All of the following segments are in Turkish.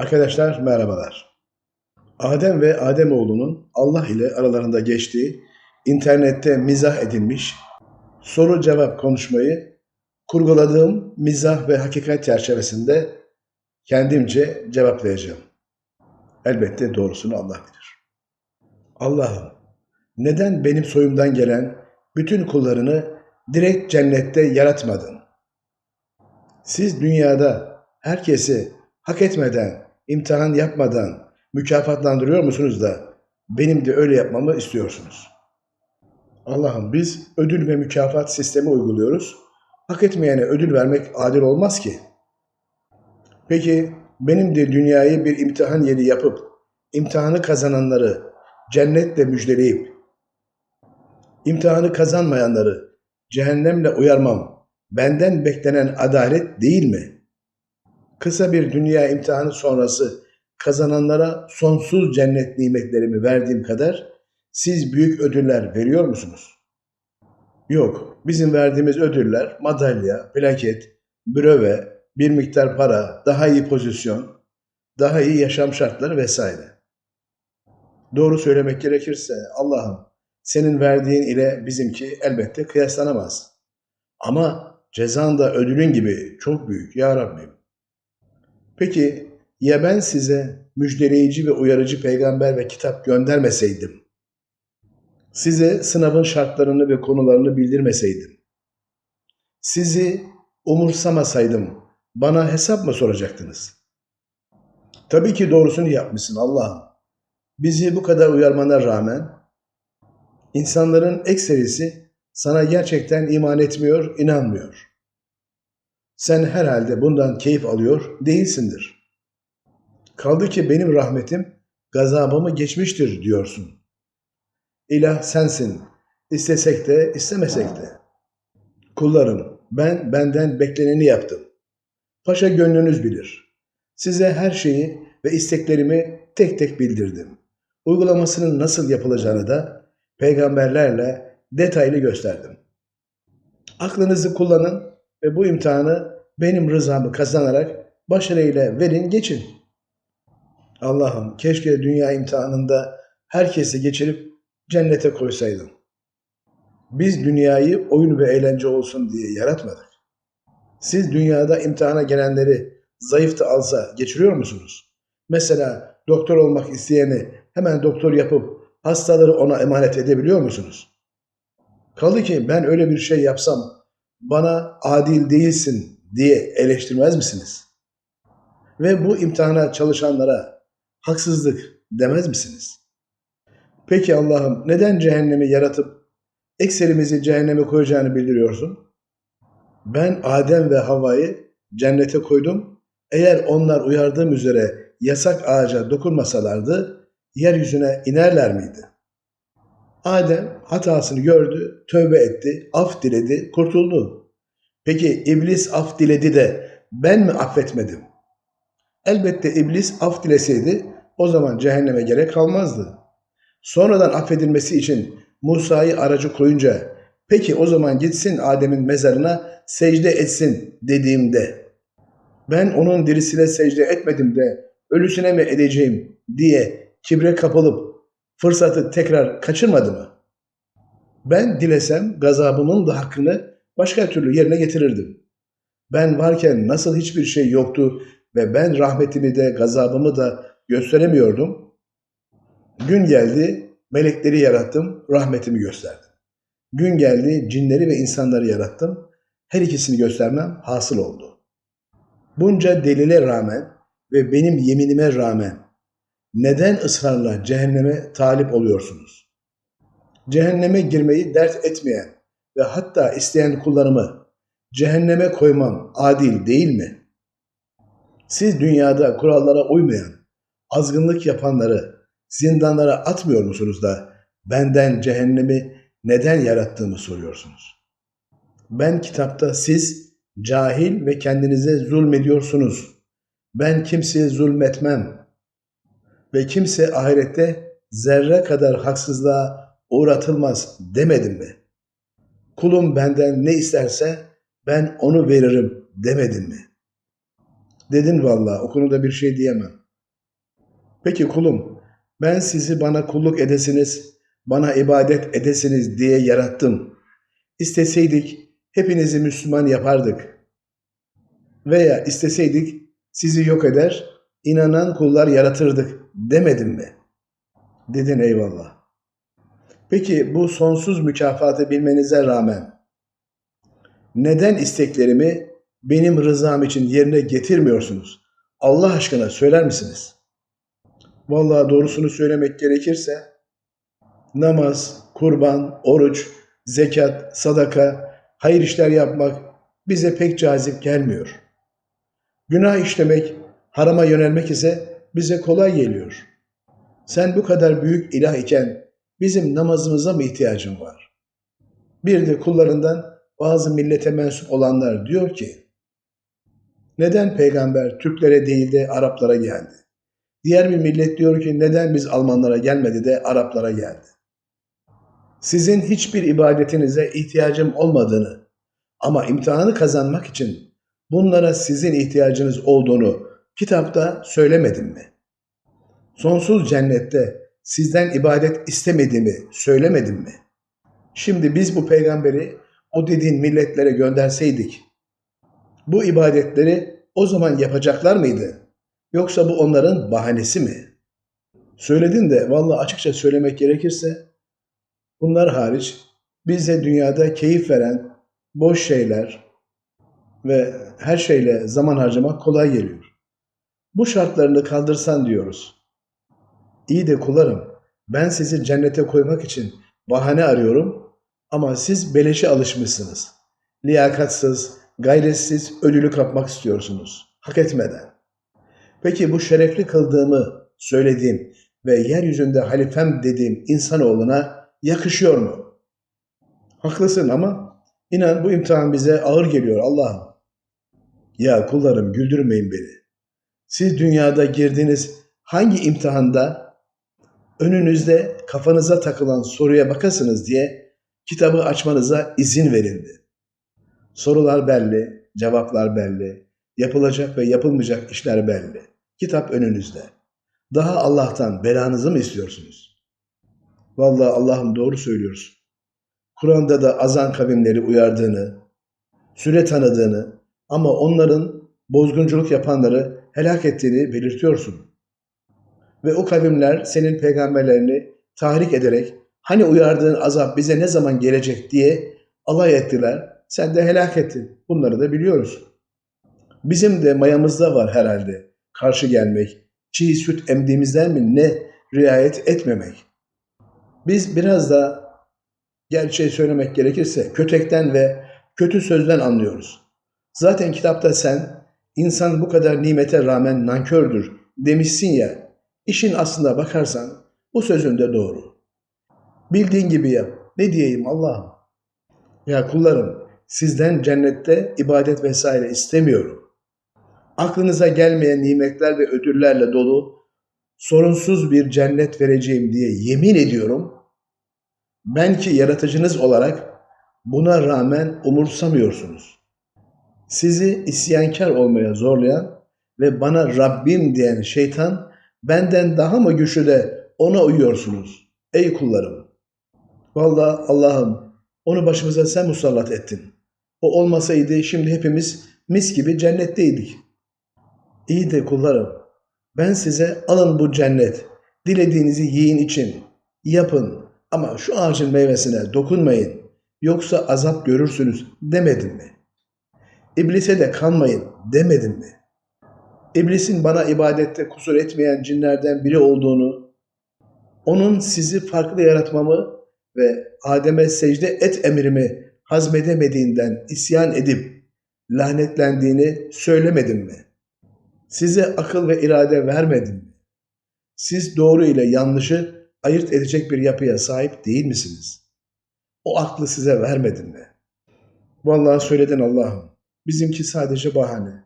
Arkadaşlar merhabalar. Adem ve Ademoğlunun Allah ile aralarında geçtiği, internette mizah edilmiş soru cevap konuşmayı kurguladığım mizah ve hakikat çerçevesinde kendimce cevaplayacağım. Elbette doğrusunu Allah bilir. Allah'ım neden benim soyumdan gelen bütün kullarını direkt cennette yaratmadın? Siz dünyada herkesi hak etmeden, imtihan yapmadan mükafatlandırıyor musunuz da benim de öyle yapmamı istiyorsunuz? Allah'ım biz ödül ve mükafat sistemi uyguluyoruz. Hak etmeyene ödül vermek adil olmaz ki. Peki benim de dünyayı bir imtihan yeri yapıp imtihanı kazananları cennetle müjdeleyip imtihanı kazanmayanları cehennemle uyarmam benden beklenen adalet değil mi? Kısa bir dünya imtihanı sonrası kazananlara sonsuz cennet nimetlerimi verdiğim kadar siz büyük ödüller veriyor musunuz? Yok, bizim verdiğimiz ödüller madalya, plaket, bröve, bir miktar para, daha iyi pozisyon, daha iyi yaşam şartları vesaire. Doğru söylemek gerekirse Allah'ım senin verdiğin ile bizimki elbette kıyaslanamaz. Ama cezan da ödülün gibi çok büyük ya Rabbim. Peki ya ben size müjdeleyici ve uyarıcı peygamber ve kitap göndermeseydim? Size sınavın şartlarını ve konularını bildirmeseydim? Sizi umursamasaydım bana hesap mı soracaktınız? Tabii ki doğrusunu yapmışsın Allah'ım. Bizi bu kadar uyarmana rağmen insanların ekserisi sana gerçekten iman etmiyor, inanmıyor. Sen herhalde bundan keyif alıyor değilsindir. Kaldı ki benim rahmetim gazabımı geçmiştir diyorsun. İlah sensin. İstesek de istemesek de. Kullarım ben benden bekleneni yaptım. Paşa gönlünüz bilir. Size her şeyi ve isteklerimi tek tek bildirdim. Uygulamasının nasıl yapılacağını da peygamberlerle detaylı gösterdim. Aklınızı kullanın ve bu imtihanı benim rızamı kazanarak başarıyla verin geçin. Allah'ım keşke dünya imtihanında herkesi geçirip cennete koysaydın. Biz dünyayı oyun ve eğlence olsun diye yaratmadık. Siz dünyada imtihana gelenleri zayıf da alsa geçiriyor musunuz? Mesela doktor olmak isteyeni hemen doktor yapıp hastaları ona emanet edebiliyor musunuz? Kaldı ki ben öyle bir şey yapsam bana adil değilsin diye eleştirmez misiniz? Ve bu imtihana çalışanlara haksızlık demez misiniz? Peki Allah'ım neden cehennemi yaratıp ekserimizi cehenneme koyacağını bildiriyorsun? Ben Adem ve Havva'yı cennete koydum. Eğer onlar uyardığım üzere yasak ağaca dokunmasalardı yeryüzüne inerler miydi? Adem hatasını gördü, tövbe etti, af diledi, kurtuldu. Peki iblis af diledi de ben mi affetmedim? Elbette iblis af dileseydi o zaman cehenneme gerek kalmazdı. Sonradan affedilmesi için Musa'yı aracı koyunca peki o zaman gitsin Adem'in mezarına secde etsin dediğimde ben onun dirisine secde etmedim de ölüsüne mi edeceğim diye kibre kapılıp fırsatı tekrar kaçırmadı mı? Ben dilesem gazabımın da hakkını başka türlü yerine getirirdim. Ben varken nasıl hiçbir şey yoktu ve ben rahmetimi de gazabımı da gösteremiyordum. Gün geldi, melekleri yarattım, rahmetimi gösterdim. Gün geldi, cinleri ve insanları yarattım. Her ikisini göstermem hasıl oldu. Bunca delile rağmen ve benim yeminime rağmen neden ısrarla cehenneme talip oluyorsunuz? Cehenneme girmeyi dert etmeyen ve hatta isteyen kullarımı cehenneme koymam adil değil mi? Siz dünyada kurallara uymayan, azgınlık yapanları zindanlara atmıyor musunuz da benden cehennemi neden yarattığımı soruyorsunuz? Ben kitapta siz cahil ve kendinize zulmediyorsunuz. Ben kimseye zulmetmem ve kimse ahirette zerre kadar haksızlığa uğratılmaz demedim mi? Kulum benden ne isterse ben onu veririm demedim mi? Dedin vallahi o konuda bir şey diyemem. Peki kulum, ben sizi bana kulluk edesiniz, bana ibadet edesiniz diye yarattım. İsteseydik hepinizi Müslüman yapardık. Veya isteseydik sizi yok eder, inanan kullar yaratırdık demedim mi? Dedin eyvallah. Peki bu sonsuz mükafatı bilmenize rağmen neden isteklerimi benim rızam için yerine getirmiyorsunuz? Allah aşkına söyler misiniz? Vallahi doğrusunu söylemek gerekirse namaz, kurban, oruç, zekat, sadaka, hayır işler yapmak bize pek cazip gelmiyor. Günah işlemek, harama yönelmek ise bize kolay geliyor. Sen bu kadar büyük ilah iken bizim namazımıza mı ihtiyacın var? Bir de kullarından bazı millete mensup olanlar diyor ki, neden peygamber Türklere değil de Araplara geldi? Diğer bir millet diyor ki neden biz Almanlara gelmedi de Araplara geldi? Sizin hiçbir ibadetinize ihtiyacım olmadığını ama imtihanı kazanmak için bunlara sizin ihtiyacınız olduğunu kitapta söylemedim mi? Sonsuz cennette sizden ibadet istemediğimi söylemedim mi? Şimdi biz bu peygamberi o dediğin milletlere gönderseydik, bu ibadetleri o zaman yapacaklar mıydı? Yoksa bu onların bahanesi mi? Söyledin de vallahi açıkça söylemek gerekirse bunlar hariç bize dünyada keyif veren boş şeyler ve her şeyle zaman harcamak kolay geliyor. Bu şartlarını kaldırsan diyoruz. İyi de kullarım, ben sizi cennete koymak için bahane arıyorum ama siz beleşe alışmışsınız. Liyakatsız, gayretsiz ödülü kapmak istiyorsunuz. Hak etmeden. Peki bu şerefli kıldığımı söylediğim ve yeryüzünde halifem dediğim insanoğluna yakışıyor mu? Haklısın ama inan bu imtihan bize ağır geliyor Allah'ım. Ya kullarım güldürmeyin beni. Siz dünyada girdiğiniz hangi imtihanda önünüzde kafanıza takılan soruya bakasınız diye kitabı açmanıza izin verildi. Sorular belli, cevaplar belli, yapılacak ve yapılmayacak işler belli. Kitap önünüzde. Daha Allah'tan belanızı mı istiyorsunuz? Vallahi Allah'ım doğru söylüyorsun. Kur'an'da da azan kavimleri uyardığını, süre tanıdığını ama onların bozgunculuk yapanları helak ettiğini belirtiyorsun. Ve o kavimler senin peygamberlerini tahrik ederek hani uyardığın azap bize ne zaman gelecek diye alay ettiler. Sen de helak ettin. Bunları da biliyoruz. Bizim de mayamızda var herhalde karşı gelmek, çiğ süt emdiğimizden mi ne riayet etmemek. Biz biraz da gerçeği söylemek gerekirse kötekten ve kötü sözden anlıyoruz. Zaten kitapta sen insan bu kadar nimete rağmen nankördür demişsin ya. İşin aslında bakarsan bu sözün de doğru. Bildiğin gibi yap. Ne diyeyim Allah'ım? Ya kullarım sizden cennette ibadet vesaire istemiyorum. Aklınıza gelmeyen nimetler ve ödüllerle dolu sorunsuz bir cennet vereceğim diye yemin ediyorum. Ben ki yaratıcınız olarak buna rağmen umursamıyorsunuz. Sizi isyankar olmaya zorlayan ve bana Rabbim diyen şeytan benden daha mı güçlü de ona uyuyorsunuz ey kullarım. Vallahi Allah'ım onu başımıza sen musallat ettin. O olmasaydı şimdi hepimiz mis gibi cennetteydik. İyi de kullarım ben size alın bu cennet. Dilediğinizi yiyin için yapın ama şu ağacın meyvesine dokunmayın. Yoksa azap görürsünüz demedim mi? İblise de kanmayın demedim mi? İblisin bana ibadette kusur etmeyen cinlerden biri olduğunu, onun sizi farklı yaratmamı ve Adem'e secde et emrimi hazmedemediğinden isyan edip lanetlendiğini söylemedim mi? Size akıl ve irade vermedim mi? Siz doğru ile yanlışı ayırt edecek bir yapıya sahip değil misiniz? O aklı size vermedim mi? Vallahi söyledin Allah'ım. Bizimki sadece bahane.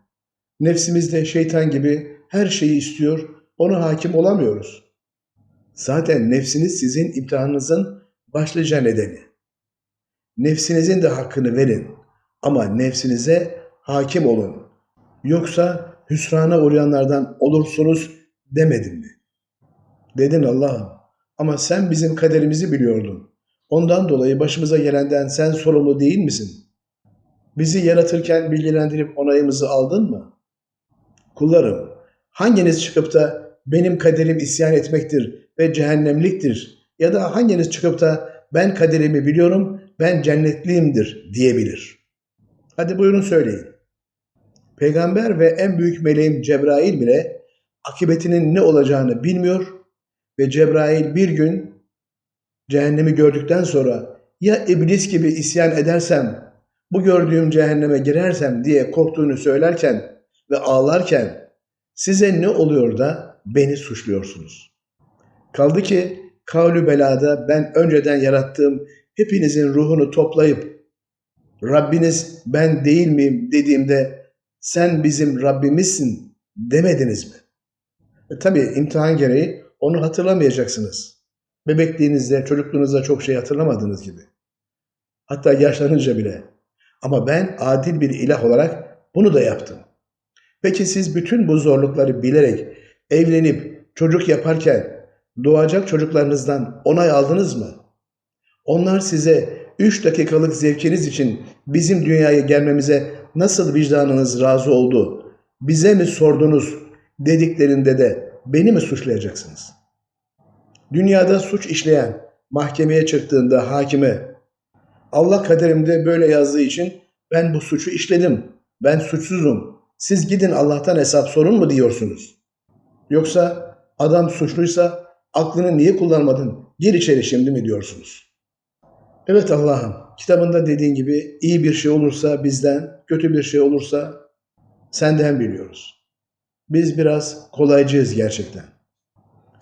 Nefsimiz de şeytan gibi her şeyi istiyor, ona hakim olamıyoruz. Zaten nefsiniz sizin imtihanınızın başlıca nedeni. Nefsinizin de hakkını verin ama nefsinize hakim olun. Yoksa hüsrana uğrayanlardan olursunuz demedim mi? Dedin Allah'ım. Ama sen bizim kaderimizi biliyordun. Ondan dolayı başımıza gelenden sen sorumlu değil misin? Bizi yaratırken bilgilendirip onayımızı aldın mı? Kullarım, hanginiz çıkıp da benim kaderim isyan etmektir ve cehennemliktir ya da hanginiz çıkıp da ben kaderimi biliyorum, ben cennetliyimdir diyebilir. Hadi buyurun söyleyin. Peygamber ve en büyük meleğim Cebrail bile akıbetinin ne olacağını bilmiyor ve Cebrail bir gün cehennemi gördükten sonra ya iblis gibi isyan edersem, bu gördüğüm cehenneme girersem diye korktuğunu söylerken ve ağlarken size ne oluyor da beni suçluyorsunuz? Kaldı ki kavlü belada ben önceden yarattığım hepinizin ruhunu toplayıp Rabbiniz ben değil miyim dediğimde sen bizim Rabbimizsin demediniz mi? E, tabii imtihan gereği onu hatırlamayacaksınız. Bebekliğinizde, çocukluğunuzda çok şey hatırlamadığınız gibi. Hatta yaşlanınca bile. Ama ben adil bir ilah olarak bunu da yaptım. Peki siz bütün bu zorlukları bilerek evlenip çocuk yaparken doğacak çocuklarınızdan onay aldınız mı? Onlar size 3 dakikalık zevkiniz için bizim dünyaya gelmemize nasıl vicdanınız razı oldu? Bize mi sordunuz dediklerinde de beni mi suçlayacaksınız? Dünyada suç işleyen mahkemeye çıktığında hakime Allah kaderimde böyle yazdığı için ben bu suçu işledim. Ben suçsuzum. Siz gidin Allah'tan hesap sorun mu diyorsunuz? Yoksa adam suçluysa aklını niye kullanmadın? Gir içeri şimdi mi diyorsunuz? Evet Allah'ım kitabında dediğin gibi iyi bir şey olursa bizden, kötü bir şey olursa senden biliyoruz. Biz biraz kolaycıyız gerçekten.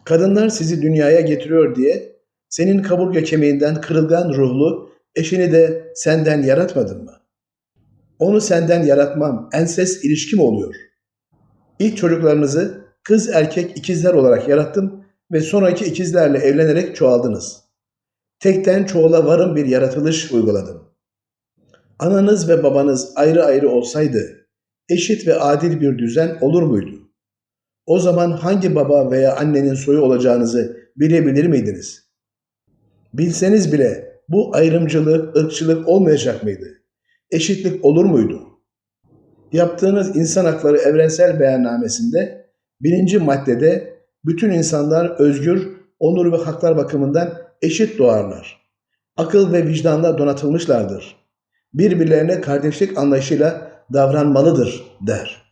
Kadınlar sizi dünyaya getiriyor diye senin kaburga kemiğinden kırılgan ruhlu eşini de senden yaratmadın mı? Onu senden yaratmam enses ilişki mi oluyor? İlk çocuklarınızı kız erkek ikizler olarak yarattım ve sonraki ikizlerle evlenerek çoğaldınız. Tekten çoğula varım bir yaratılış uyguladım. Ananız ve babanız ayrı ayrı olsaydı eşit ve adil bir düzen olur muydu? O zaman hangi baba veya annenin soyu olacağınızı bilebilir miydiniz? Bilseniz bile bu ayrımcılık, ırkçılık olmayacak mıydı? Eşitlik olur muydu? Yaptığınız insan hakları evrensel beyannamesinde birinci maddede bütün insanlar özgür, onur ve haklar bakımından eşit doğarlar. Akıl ve vicdanla donatılmışlardır. Birbirlerine kardeşlik anlayışıyla davranmalıdır der.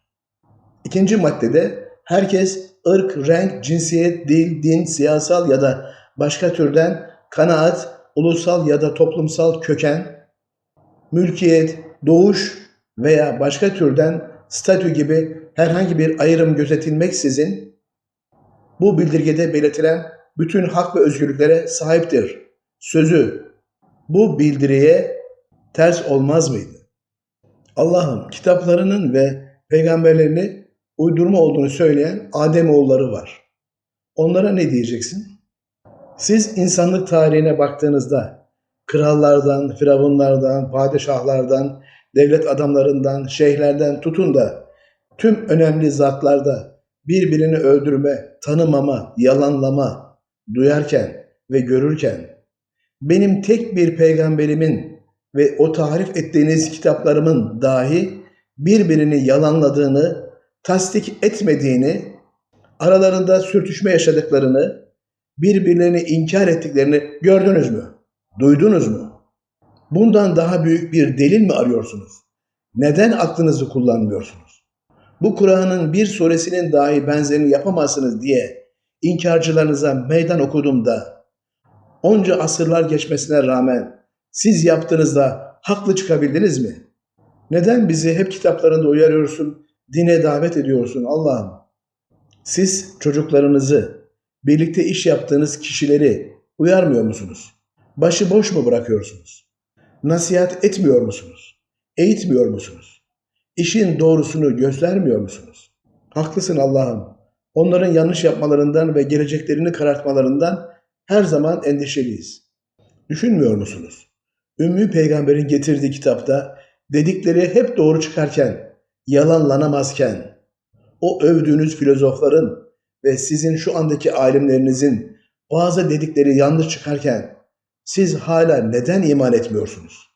İkinci maddede herkes ırk, renk, cinsiyet, dil, din, siyasal ya da başka türden kanaat, ulusal ya da toplumsal köken, mülkiyet, doğuş veya başka türden statü gibi herhangi bir ayrım gözetilmeksizin bu bildirgede belirtilen bütün hak ve özgürlüklere sahiptir. Sözü bu bildiriye ters olmaz mıydı? Allah'ım kitaplarının ve peygamberlerini uydurma olduğunu söyleyen Adem oğulları var. Onlara ne diyeceksin? Siz insanlık tarihine baktığınızda krallardan, firavunlardan, padişahlardan, devlet adamlarından, şeyhlerden tutun da tüm önemli zatlarda birbirini öldürme, tanımama, yalanlama duyarken ve görürken benim tek bir peygamberimin ve o tarif ettiğiniz kitaplarımın dahi birbirini yalanladığını, tasdik etmediğini, aralarında sürtüşme yaşadıklarını, birbirlerini inkar ettiklerini gördünüz mü? Duydunuz mu? Bundan daha büyük bir delil mi arıyorsunuz? Neden aklınızı kullanmıyorsunuz? Bu Kur'an'ın bir suresinin dahi benzerini yapamazsınız diye inkarcılarınıza meydan okudum da onca asırlar geçmesine rağmen siz yaptığınızda haklı çıkabildiniz mi? Neden bizi hep kitaplarında uyarıyorsun, dine davet ediyorsun Allah'ım? Siz çocuklarınızı, birlikte iş yaptığınız kişileri uyarmıyor musunuz? Başı boş mu bırakıyorsunuz? Nasihat etmiyor musunuz? Eğitmiyor musunuz? İşin doğrusunu göstermiyor musunuz? Haklısın Allah'ım. Onların yanlış yapmalarından ve geleceklerini karartmalarından her zaman endişeliyiz. Düşünmüyor musunuz? Ümmü peygamberin getirdiği kitapta dedikleri hep doğru çıkarken, yalanlanamazken, o övdüğünüz filozofların ve sizin şu andaki alimlerinizin bazı dedikleri yanlış çıkarken siz hala neden iman etmiyorsunuz?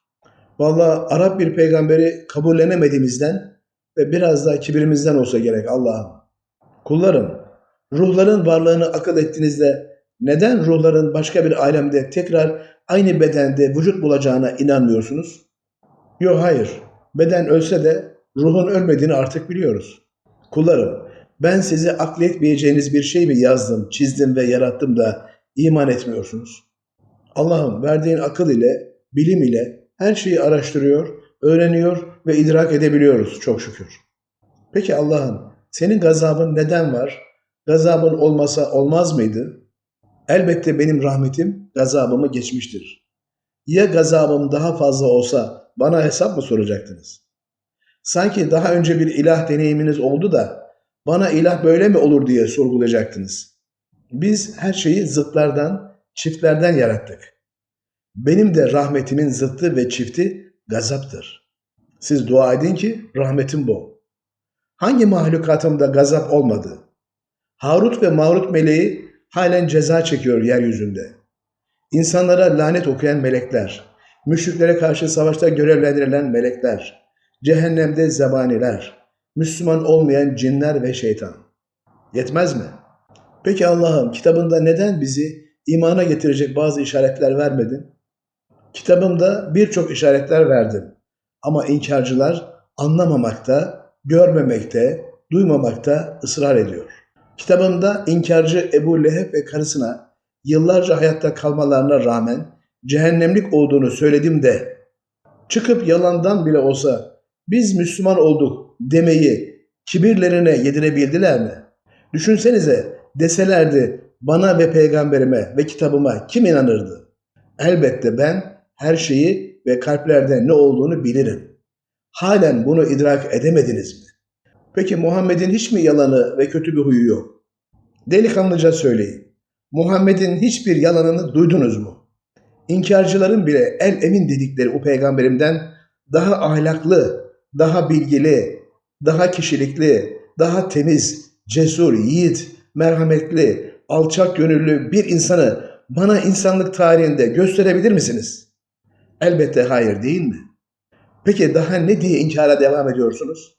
Vallahi Arap bir peygamberi kabullenemediğimizden ve biraz da kibirimizden olsa gerek Allah'ım. Kullarım, ruhların varlığını akıl ettiğinizde neden ruhların başka bir alemde tekrar aynı bedende vücut bulacağına inanmıyorsunuz? Yok hayır, beden ölse de ruhun ölmediğini artık biliyoruz. Kullarım, ben size akletmeyeceğiniz bir şey mi yazdım, çizdim ve yarattım da iman etmiyorsunuz? Allah'ım verdiğin akıl ile, bilim ile her şeyi araştırıyor, öğreniyor ve idrak edebiliyoruz çok şükür. Peki Allah'ım, senin gazabın neden var? Gazabın olmasa olmaz mıydı? Elbette benim rahmetim gazabımı geçmiştir. Ya gazabım daha fazla olsa bana hesap mı soracaktınız? Sanki daha önce bir ilah deneyiminiz oldu da bana ilah böyle mi olur diye sorgulayacaktınız. Biz her şeyi zıtlardan, çiftlerden yarattık. Benim de rahmetimin zıttı ve çifti gazaptır. Siz dua edin ki rahmetim bol. Hangi mahlukatımda gazap olmadı? Harut ve Marut meleği halen ceza çekiyor yeryüzünde. İnsanlara lanet okuyan melekler, müşriklere karşı savaşta görevlendirilen melekler, cehennemde zebaniler, Müslüman olmayan cinler ve şeytan. Yetmez mi? Peki Allah'ım kitabında neden bizi imana getirecek bazı işaretler vermedin? Kitabımda birçok işaretler verdim. Ama inkarcılar anlamamakta, görmemekte, duymamakta ısrar ediyor. Kitabımda inkarcı Ebu Leheb ve karısına yıllarca hayatta kalmalarına rağmen cehennemlik olduğunu söyledim de çıkıp yalandan bile olsa biz Müslüman olduk demeyi kibirlerine yedirebildiler mi? Düşünsenize deselerdi bana ve peygamberime ve kitabıma kim inanırdı? Elbette ben her şeyi ve kalplerde ne olduğunu bilirim. Halen bunu idrak edemediniz mi? Peki Muhammed'in hiç mi yalanı ve kötü bir huyu yok? Delikanlıca söyleyin. Muhammed'in hiçbir yalanını duydunuz mu? İnkarcıların bile el emin dedikleri o peygamberimden daha ahlaklı, daha bilgili, daha kişilikli, daha temiz, cesur, yiğit, merhametli, alçak gönüllü bir insanı bana insanlık tarihinde gösterebilir misiniz? Elbette hayır değil mi? Peki daha ne diye inkara devam ediyorsunuz?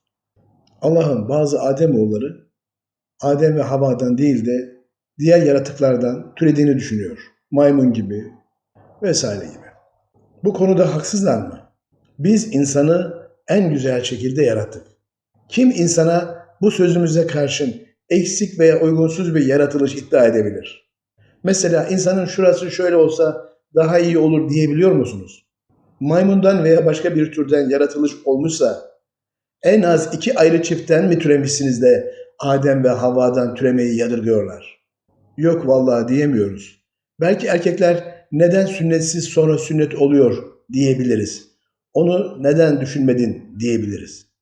Allah'ın bazı Ademoğulları Adem ve Havva'dan değil de diğer yaratıklardan türediğini düşünüyor. Maymun gibi vesaire gibi. Bu konuda haksızlar mı? Biz insanı en güzel şekilde yarattık. Kim insana bu sözümüze karşın eksik veya uygunsuz bir yaratılış iddia edebilir? Mesela insanın şurası şöyle olsa daha iyi olur diyebiliyor musunuz? Maymundan veya başka bir türden yaratılış olmuşsa en az iki ayrı çiftten mi türemişsiniz de Adem ve Havva'dan türemeyi yadırgıyorlar? Yok vallahi diyemiyoruz. Belki erkekler neden sünnetsiz sonra sünnet oluyor diyebiliriz. Onu neden düşünmedin diyebiliriz.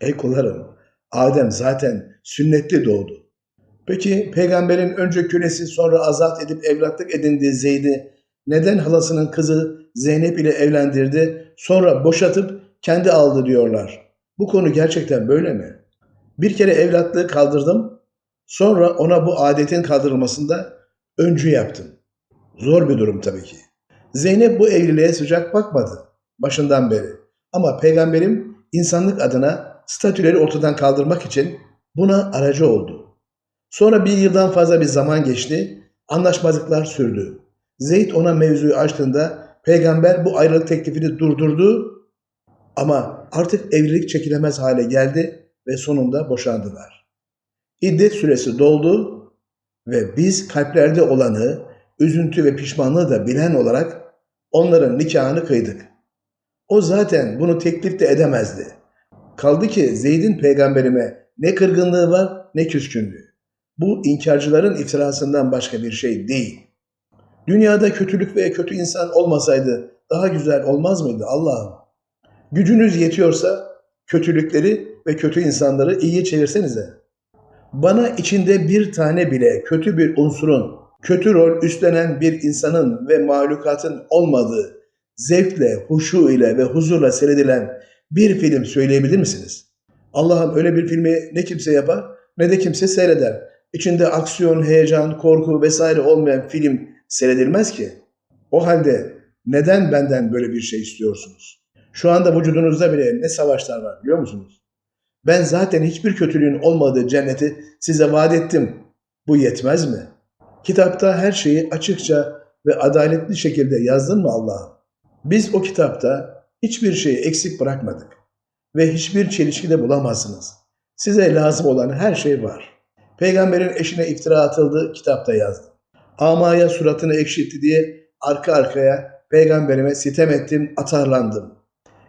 Ey kullarım, Adem zaten sünnetli doğdu. Peki peygamberin önce kölesi sonra azat edip evlatlık edindiği Zeyd'i neden halasının kızı Zeynep ile evlendirdi sonra boşatıp kendi aldı diyorlar. Bu konu gerçekten böyle mi? Bir kere evlatlığı kaldırdım, sonra ona bu adetin kaldırılmasında öncü yaptım. Zor bir durum tabii ki. Zeynep bu evliliğe sıcak bakmadı başından beri. Ama peygamberim insanlık adına statüleri ortadan kaldırmak için buna aracı oldu. Sonra bir yıldan fazla bir zaman geçti, anlaşmazlıklar sürdü. Zeyd ona mevzuyu açtığında peygamber bu ayrılık teklifini durdurdu ama artık evlilik çekilemez hale geldi ve sonunda boşandılar. İddet süresi doldu ve biz kalplerde olanı, üzüntü ve pişmanlığı da bilen olarak onların nikahını kıydık. O zaten bunu teklif de edemezdi. Kaldı ki Zeyd'in peygamberime ne kırgınlığı var ne küskünlüğü. Bu inkarcıların iftirasından başka bir şey değil. Dünyada kötülük ve kötü insan olmasaydı daha güzel olmaz mıydı Allah'ım? Gücünüz yetiyorsa kötülükleri ve kötü insanları iyiye çevirsenize. Bana içinde bir tane bile kötü bir unsurun, kötü rol üstlenen bir insanın ve mahlukatın olmadığı, zevkle, huşu ile ve huzurla seyredilen bir film söyleyebilir misiniz? Allah'ım öyle bir filmi ne kimse yapar ne de kimse seyreder. içinde aksiyon, heyecan, korku vesaire olmayan film seyredilmez ki. O halde neden benden böyle bir şey istiyorsunuz? Şu anda vücudunuzda bile ne savaşlar var biliyor musunuz? Ben zaten hiçbir kötülüğün olmadığı cenneti size vaat ettim. Bu yetmez mi? Kitapta her şeyi açıkça ve adaletli şekilde yazdın mı Allah'ım? Biz o kitapta hiçbir şeyi eksik bırakmadık ve hiçbir çelişki de bulamazsınız. Size lazım olan her şey var. Peygamberin eşine iftira atıldı, kitapta yazdı. Amaya suratını ekşitti diye arka arkaya peygamberime sitem ettim, atarlandım.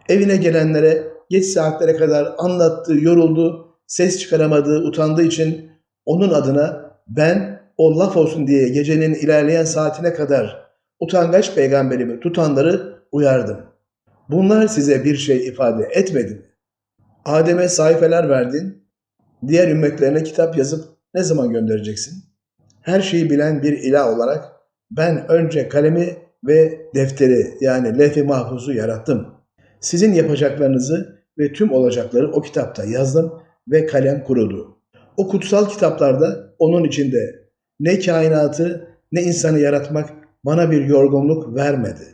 Evine gelenlere geç saatlere kadar anlattı, yoruldu, ses çıkaramadığı, utandığı için onun adına ben o laf olsun diye gecenin ilerleyen saatine kadar utangaç peygamberimi tutanları uyardım. Bunlar size bir şey ifade etmedi mi? Adem'e sayfeler verdin, diğer ümmetlerine kitap yazıp ne zaman göndereceksin? Her şeyi bilen bir ilah olarak ben önce kalemi ve defteri yani lef-i mahfuzu yarattım. Sizin yapacaklarınızı ve tüm olacakları o kitapta yazdım ve kalem kurudu. O kutsal kitaplarda onun içinde ne kainatı ne insanı yaratmak bana bir yorgunluk vermedi.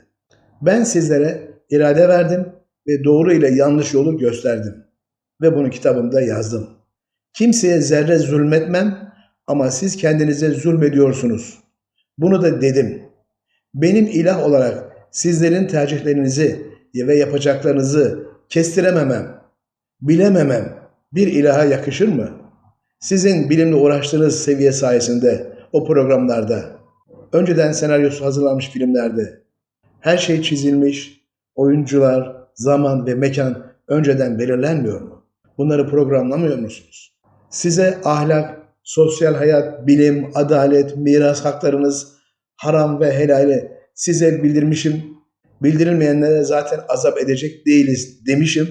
Ben sizlere irade verdim ve doğru ile yanlış yolu gösterdim. Ve bunu kitabımda yazdım. Kimseye zerre zulmetmem ama siz kendinize zulmediyorsunuz. Bunu da dedim. Benim ilah olarak sizlerin tercihlerinizi ve yapacaklarınızı kestirememem, bilememem bir ilaha yakışır mı? Sizin bilimle uğraştığınız seviye sayesinde o programlarda, önceden senaryosu hazırlanmış filmlerde her şey çizilmiş, oyuncular, zaman ve mekan önceden belirlenmiyor mu? Bunları programlamıyor musunuz? Size ahlak, sosyal hayat, bilim, adalet, miras haklarınız, haram ve helali size bildirmişim. Bildirilmeyenlere zaten azap edecek değiliz demişim.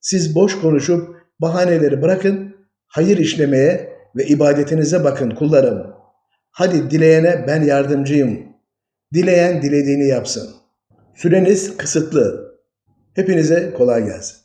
Siz boş konuşup bahaneleri bırakın, hayır işlemeye ve ibadetinize bakın kullarım. Hadi dileyene ben yardımcıyım. Dileyen dilediğini yapsın. Süreniz kısıtlı. Hepinize kolay gelsin.